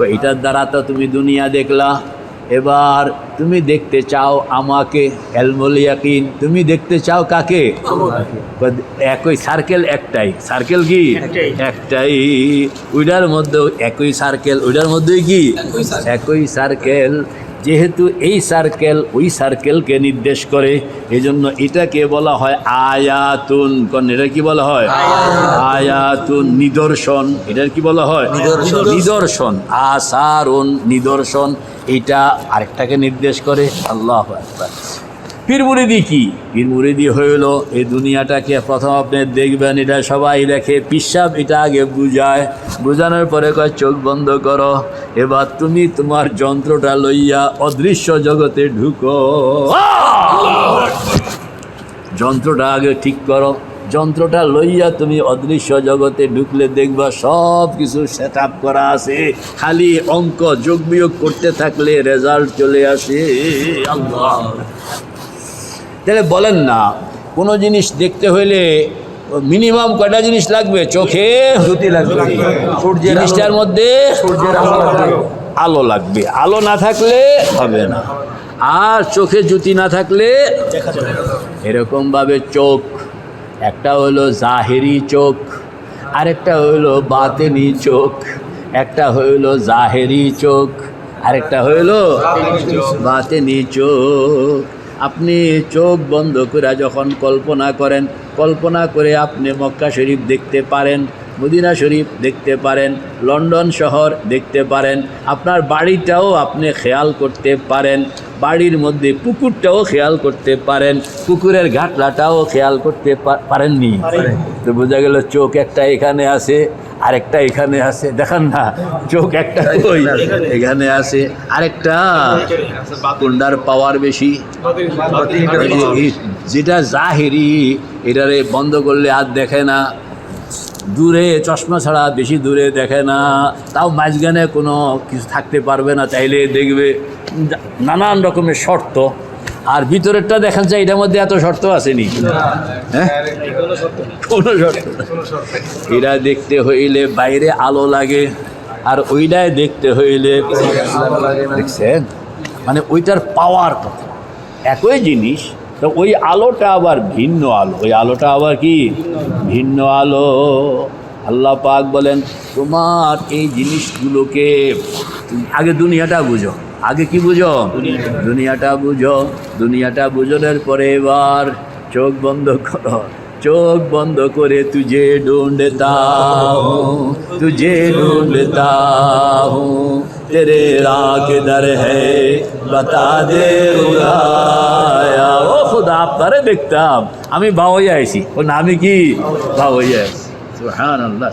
তো এটার দ্বারা তো তুমি দুনিয়া দেখলা। এবার তুমি দেখতে চাও আমাকে অ্যালমোলিয়াকিন তুমি দেখতে চাও কাকে? একই সার্কেল একটাই। সার্কেল কি? একটাই। ওইটার মধ্যে একই সার্কেল ওইটার মধ্যেই কি? একই সার্কেল যেহেতু এই সার্কেল ওই সার্কেলকে নির্দেশ করে এজন্য এটাকে বলা হয় আয়াতুন। কোন এটা কি বলা হয়? আয়াতুন। নিদর্শন। এটার কি বলা হয়? নিদর্শন। নিদর্শন। আসারুন নিদর্শন। এটা আরেকটাকে নির্দেশ করে। আল্লাহ পীর মুরিদি কি? পীর মুরিদি হইল এই দুনিয়াটাকে প্রথম আপনি দেখবেন, এটা সবাই দেখে পিসাব, এটা আগে বুঝায়। বুঝানোর পরে কয়, চোখ বন্ধ করো। এবার তুমি তোমার যন্ত্রটা লইয়া অদৃশ্য জগতে ঢুকো। যন্ত্রটা আগে ঠিক করো। যন্ত্রটা লইয়া তুমি অদৃশ্য জগতে ঢুকলে দেখবা সব কিছু সেট আপ করা আছে। খালি অঙ্ক যোগ বিয়োগ করতে থাকলে রেজাল্ট চলে আসে। তাহলে বলেন না কোনো জিনিস দেখতে হইলে মিনিমাম কয়টা জিনিস লাগবে? চোখে জুতি লাগবে। সূর্যের জিনিসটার মধ্যে সূর্যের আলো লাগবে। আলো লাগবে। আলো না থাকলে হবে না। আর চোখে জুতি না থাকলে এরকমভাবে চোখ একটা হলো জাহেরি চোখ আরেকটা হইল বাতেনি চোখ একটা হইল জাহেরি চোখ আরেকটা হইল বাতেনি চোখ। আপনি চোখ বন্ধ করে যখন কল্পনা করেন কল্পনা করে আপনি মক্কা শরীফ দেখতে পারেন মদিনা শরীফ দেখতে পারেন লন্ডন শহর দেখতে পারেন আপনার বাড়িটাও আপনি খেয়াল করতে পারেন বাড়ির মধ্যে পুকুরটাও খেয়াল করতে পারেন পুকুরের ঘাটলাটাও খেয়াল করতে পারেননি। তো বোঝা গেল চোখ একটা এখানে আছে আরেকটা এখানে আছে, দেখান না, চোখ একটা কই এখানে আছে আরেকটা। কোনটার পাওয়ার বেশি। যেটা জাহেরি, এটারে বন্ধ করলে আর দেখে না। দূরে চশমা ছাড়া বেশি দূরে দেখে না। তাও মাঝখানে কোনো কিছু থাকতে পারবে না চাইলে দেখবে নানান রকমের শর্ত। আর ভিতরেরটা দেখান যায় এটার মধ্যে এত শর্ত আসেনি। হ্যাঁ? কোনো শর্ত। এরা দেখতে হইলে বাইরে আলো লাগে, আর ওইটায় দেখতে হইলে দেখছেন? মানে ওইটার পাওয়ার কথা একই জিনিস, তো ওই আলোটা আবার ভিন্ন আলো। ওই আলোটা আবার কি? ভিন্ন আলো। আল্লাহ পাক বলেন, তোমার এই জিনিসগুলোকে আগে দুনিয়াটা বুঝো। আগে কি বুঝো? দুনিয়াটা বুঝো, দুনিয়াটা বুঝলের পরে এবার চোখ বন্ধ করো। চোখ বন্ধ করে তুঝে ঢুঁড়তা তুঝে ঢুঁড়তা তে তেরে রাগ দর হে, বতা দে ও খুদা, আপনারে দেখতাম। আমি বাবাই আইছি। ও নামে কি? বাবাই আইছি। সুহান আল্লাহ